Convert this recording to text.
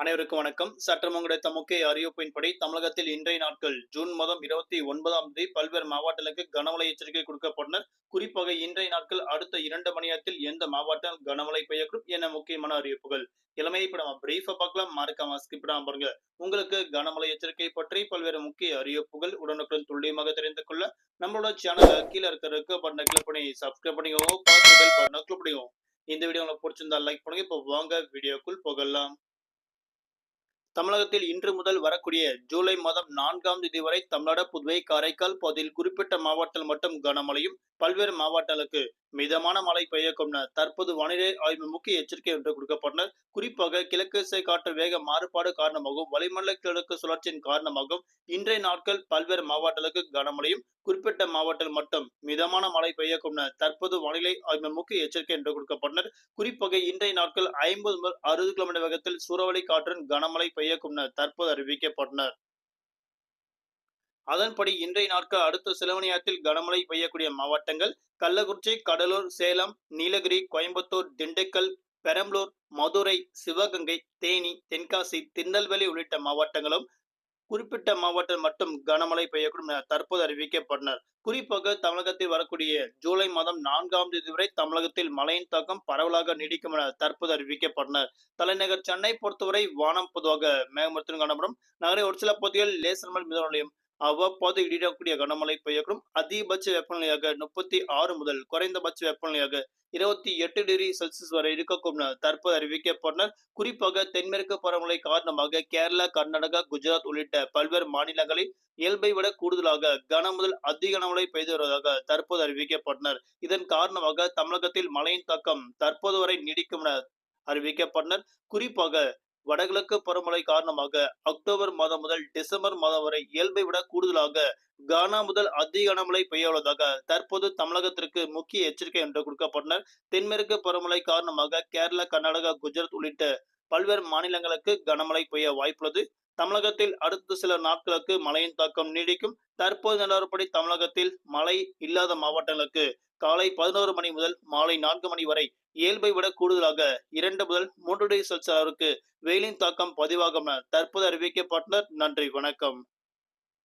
அனைவருக்கும் வணக்கம். சற்றம் கிடைத்த முக்கிய அறிவிப்பின்படி தமிழகத்தில் இன்றைய நாட்கள் ஜூன் மாதம் இருபத்தி ஒன்பதாம் தேதி பல்வேறு மாவட்டங்களுக்கு கனமழை எச்சரிக்கை கொடுக்கப்பட்டனர். குறிப்பாக இன்றைய நாட்கள் அடுத்த இரண்டு மணி நேரத்தில் எந்த மாவட்டம் கனமழை பெய்யக்கூடும் என முக்கியமான அறிவிப்புகள். இளமையை இப்ப நம்ம பிரீஃபா பார்க்கலாம். மறக்காம ஸ்கிப் பாருங்க. உங்களுக்கு கனமழை எச்சரிக்கை பற்றி பல்வேறு முக்கிய அறிவிப்புகள் உடனுக்குடன் துல்லியமாக தெரிந்து கொள்ள நம்மளோட சேனல் கீழே இருக்கிற இருக்க பட்டனை கிளிக் பண்ணி சப்ஸ்கிரைப் பண்ணிக்கோங்க. பார்த்து பெல் பட்டனை கிளிக் பண்ணிக்கோங்க. இந்த வீடியோ உங்களுக்கு பிடிச்சிருந்தா லைக் பண்ணுங்க. இப்போ வாங்க. வீடியோக்குள் போகலாம். தமிழகத்தில் இன்று முதல் வரக்கூடிய ஜூலை மாதம் நான்காம் தேதி வரை தமிழ்நாடு புதுவை காரைக்கால் பகுதியில் குறிப்பிட்ட மாவட்டத்தில் மட்டும் கனமழையும் பல்வேறு மாவட்டங்களுக்கு மிதமான மழை பெய்யக்கும்னர் தற்போது வானிலை ஆய்வு முக்கிய எச்சரிக்கை என்று கொடுக்கப்பட்டனர் குறிப்பாக கிழக்கு திசை காற்று வேக மாறுபாடு காரணமாகவும் வளிமண்டல கிழக்கு சுழற்சியின் காரணமாகவும் இன்றைய நாட்கள் பல்வேறு மாவட்டங்களுக்கு கனமழையும் குறிப்பிட்ட மாவட்டத்தில் மட்டும் மிதமான மழை பெய்யக்கும்னர் தற்போது வானிலை ஆய்வு முக்கிய எச்சரிக்கை என்று கொடுக்கப்பட்டனர் குறிப்பாக இன்றைய நாட்கள் ஐம்பது முதல் அறுபது கிலோமீட்டர் வேகத்தில் சூறாவளி காற்றின் கனமழை பெய்யக்கும்னர் தற்போது அறிவிக்கப்பட்டனர் அதன்படி இன்றைய நாட்கள் அடுத்த சில மணி நேரத்தில் கனமழை பெய்யக்கூடிய மாவட்டங்கள் கள்ளக்குறிச்சி கடலூர் சேலம் நீலகிரி கோயம்புத்தூர் திண்டுக்கல் பெரம்பலூர் மதுரை சிவகங்கை தேனி தென்காசி திருநெல்வேலி உள்ளிட்ட மாவட்டங்களும் குறிப்பிட்ட மாவட்டம் மட்டும் கனமழை பெய்யக்கூடும் என தற்போது அறிவிக்கப்பட்டனர். குறிப்பாக தமிழகத்தில் வரக்கூடிய ஜூலை மாதம் நான்காம் தேதி வரை தமிழகத்தில் மழையின் தாக்கம் பரவலாக நீடிக்கும் என தற்போது அறிவிக்கப்பட்டனர். தலைநகர் சென்னை பொறுத்தவரை வானம் பொதுவாக மேகமூர்த்தம் காணப்படும். நகரை ஒரு சில பகுதிகள் லேசர் மழை மிதமலையும் அவ்வப்போது இடிடக்கூடிய கனமழை பெய்யக்கூடும். அதிகபட்ச வெப்பநிலையாக முப்பத்தி ஆறு முதல் குறைந்தபட்ச வெப்பநிலையாக இருபத்தி எட்டு டிகிரி செல்சியஸ் வரை இருக்கக்கூடும் தற்போது அறிவிக்கப்பட்டனர் குறிப்பாக தென்மேற்கு பருவமழை காரணமாக கேரளா கர்நாடகா குஜராத் உள்ளிட்ட பல்வேறு மாநிலங்களில் இயல்பை விட கூடுதலாக கன முதல் அதிக கனமழை பெய்து வருவதாக தற்போது அறிவிக்கப்பட்டனர் இதன் காரணமாக தமிழகத்தில் மழையின் தாக்கம் தற்போது வரை நீடிக்கும் என அறிவிக்கப்பட்டனர் குறிப்பாக வடகிழக்கு பருவமழை காரணமாக அக்டோபர் மாதம் முதல் டிசம்பர் மாதம் வரை இயல்பை விட கூடுதலாக கானா முதல் அதிக கனமழை பெய்ய உள்ளதாக தற்போது தமிழகத்திற்கு முக்கிய எச்சரிக்கை என்று கொடுக்கப்பட்டனர் தென்மேற்கு பருவமழை காரணமாக கேரளா கர்நாடகா குஜராத் உள்ளிட்ட பல்வேறு மாநிலங்களுக்கு கனமழை பெய்ய வாய்ப்புள்ளது. தமிழகத்தில் அடுத்த சில நாட்களுக்கு மழையின் தாக்கம் நீடிக்கும். தற்போது நிலவரப்படி தமிழகத்தில் மழை இல்லாத மாவட்டங்களுக்கு காலை பதினோரு மணி முதல் மாலை நான்கு மணி வரை இயல்பை விட கூடுதலாக இரண்டு முதல் மூன்று டிகிரி செல்சியஸ் அளவிற்கு வெயிலின் தாக்கம் பதிவாகும் தற்போது அறிவிக்கப்பட்டனர். நன்றி வணக்கம்.